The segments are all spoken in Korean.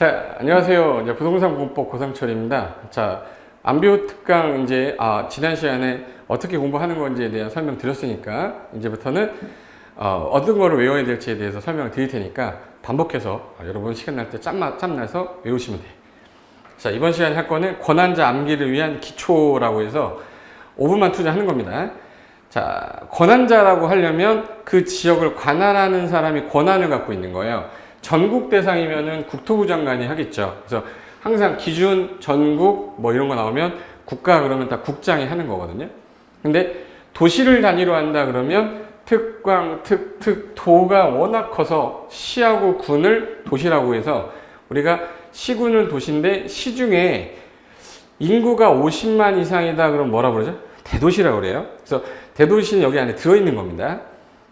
자, 안녕하세요. 이제 부동산 공법 고상철입니다. 자, 안비호 특강 이제 아, 지난 시간에 어떻게 공부하는 건지에 대한 설명 드렸으니까 이제부터는 어, 어떤 거를 외워야 될지에 대해서 설명을 드릴 테니까 반복해서 어, 여러분 시간 날 때 짬나, 짬나서 외우시면 돼요. 자, 이번 시간에 할 거는 권한자 암기를 위한 기초라고 해서 5분만 투자하는 겁니다. 자, 권한자라고 하려면 그 지역을 관할하는 사람이 권한을 갖고 있는 거예요. 전국 대상이면은 국토부 장관이 하겠죠. 그래서 항상 기준, 전국 뭐 이런 거 나오면 국가 그러면 다 국장이 하는 거거든요. 근데 도시를 단위로 한다 그러면 특광, 특, 특, 도가 워낙 커서 시하고 군을 도시라고 해서 우리가 시군은 도시인데 시중에 인구가 50만 이상이다 그럼 뭐라 그러죠? 대도시라고 그래요. 그래서 대도시는 여기 안에 들어있는 겁니다.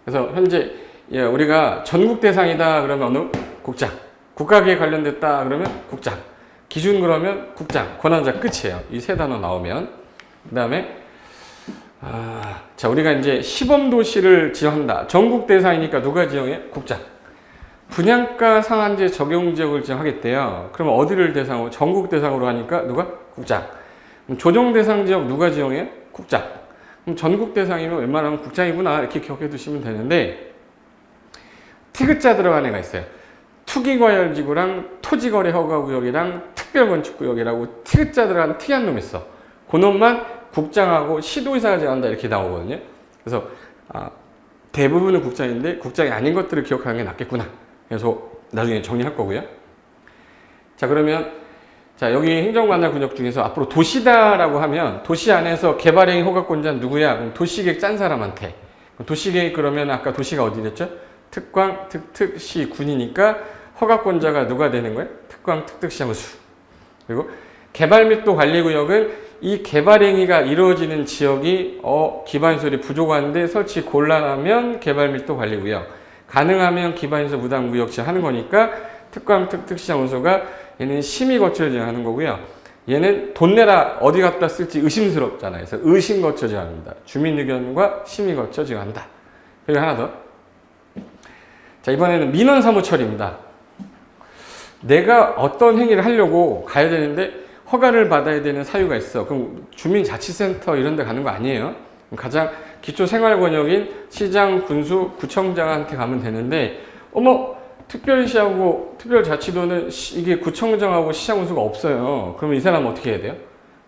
그래서 현재 예, 우리가 전국 대상이다 그러면 어느 국장, 국가계에 관련됐다 그러면 국장, 기준 그러면 국장, 권한자 끝이에요. 이 세 단어 나오면 그 다음에 아, 자 우리가 이제 시범 도시를 지정한다. 전국 대상이니까 누가 지정해? 국장. 분양가 상한제 적용 지역을 지정하겠대요. 그러면 어디를 대상으로? 전국 대상으로 하니까 누가? 국장. 조정 대상 지역 누가 지정해? 국장. 그럼 전국 대상이면 웬만하면 국장이구나 이렇게 기억해 두시면 되는데 티귿자 들어간 애가 있어요. 투기과열지구랑 토지거래 허가구역이랑 특별건축구역이라고 티귿자 들어간 특이한 놈 있어. 그 놈만 국장하고 시도의사가 정한다 이렇게 나오거든요. 그래서 아, 대부분은 국장인데 국장이 아닌 것들을 기억하는 게 낫겠구나. 그래서 나중에 정리할 거고요. 자 그러면 자 여기 행정관할 군역 중에서 앞으로 도시다라고 하면 도시 안에서 개발행위 허가권자는 누구야? 그럼 도시계획 짠 사람한테. 도시계획 그러면 아까 도시가 어디 됐죠? 특광, 특 특, 시, 군이니까 허가권자가 누가 되는 거예요? 특광, 특 특, 시하고수. 그리고 개발밀도 관리구역은 이 개발 행위가 이루어지는 지역이 어 기반시설이 부족한데 설치 곤란하면 개발밀도 관리구역. 가능하면 기반시설 무단구역 지하는 거니까 특광, 특특, 시장 운수가 얘는 심의 거쳐야 하는 거고요. 얘는 돈 내라 어디 갖다 쓸지 의심스럽잖아요. 그래서 의심 거쳐야 합니다. 주민 의견과 심의 거쳐야 한다. 그리고 하나 더. 자, 이번에는 민원 사무 처리입니다. 내가 어떤 행위를 하려고 가야 되는데 허가를 받아야 되는 사유가 있어. 그럼 주민자치센터 이런 데 가는 거 아니에요? 가장 기초 생활 권역인 시장, 군수, 구청장한테 가면 되는데 어머 특별시하고 특별자치도는 시- 이게 구청장하고 시장 군수가 없어요. 그러면 이 사람은 어떻게 해야 돼요?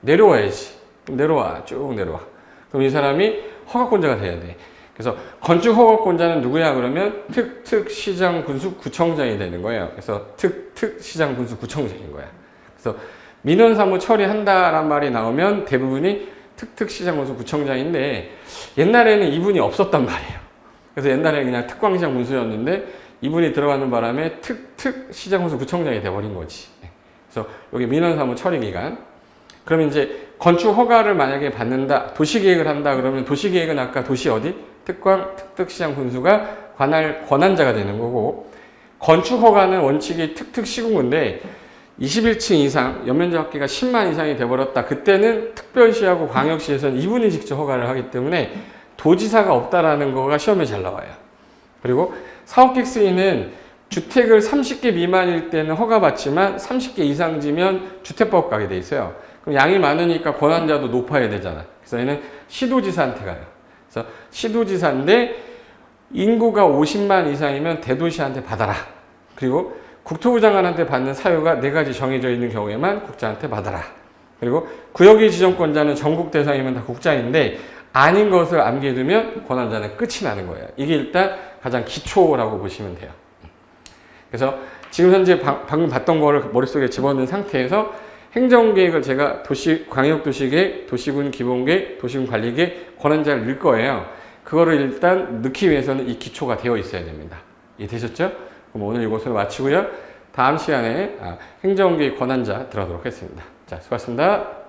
내려와야지. 그럼 내려와. 쭉 내려와. 그럼 이 사람이 허가권자가 돼야 돼. 그래서 건축 허가권자는 누구야 그러면 특, 특, 시장, 군수, 구청장이 되는 거예요. 그래서 특, 특, 시장, 군수, 구청장인 거야. 그래서 민원 사무 처리한다란 말이 나오면 대부분이 특, 특, 시장, 군수, 구청장인데 옛날에는 이분이 없었단 말이에요. 그래서 옛날에 그냥 특광시장 군수였는데 이분이 들어가는 바람에 특, 특, 시장, 군수, 구청장이 돼버린 거지. 그래서 여기 민원 사무 처리 기간. 그러면 이제 건축 허가를 만약에 받는다, 도시 계획을 한다 그러면 도시 계획은 아까 도시 어디? 특광, 특특시장 군수가 관할 권한자가 되는 거고 건축 허가는 원칙이 특특 시군구인데 21층 이상 연면적 합계가 10만 이상이 돼버렸다. 그때는 특별시하고 광역시에서는 이분이 직접 허가를 하기 때문에 도지사가 없다라는 거가 시험에 잘 나와요. 그리고 사업계획 수위는 주택을 30개 미만일 때는 허가받지만 30개 이상 지면 주택법 가게 돼 있어요. 그럼 양이 많으니까 권한자도 높아야 되잖아. 그래서 얘는 시도지사한테 가요. 그래서 시도지사인데 인구가 50만 이상이면 대도시한테 받아라. 그리고 국토부 장관한테 받는 사유가 네 가지 정해져 있는 경우에만 국장한테 받아라. 그리고 구역의 지정권자는 전국 대상이면 다 국장인데 아닌 것을 암기해두면 권한자는 끝이 나는 거예요. 이게 일단 가장 기초라고 보시면 돼요. 그래서 지금 현재 방, 방금 봤던 거를 머릿속에 집어넣은 상태에서 행정계획을 제가 도시, 광역도시계획, 도시군 기본계획, 도시군 관리계획, 권한자를 넣을 거예요. 그거를 일단 넣기 위해서는 이 기초가 되어 있어야 됩니다. 이해되셨죠? 그럼 오늘 이것으로 마치고요. 다음 시간에 아, 행정계획 권한자 들어가도록 하겠습니다. 자, 수고하셨습니다.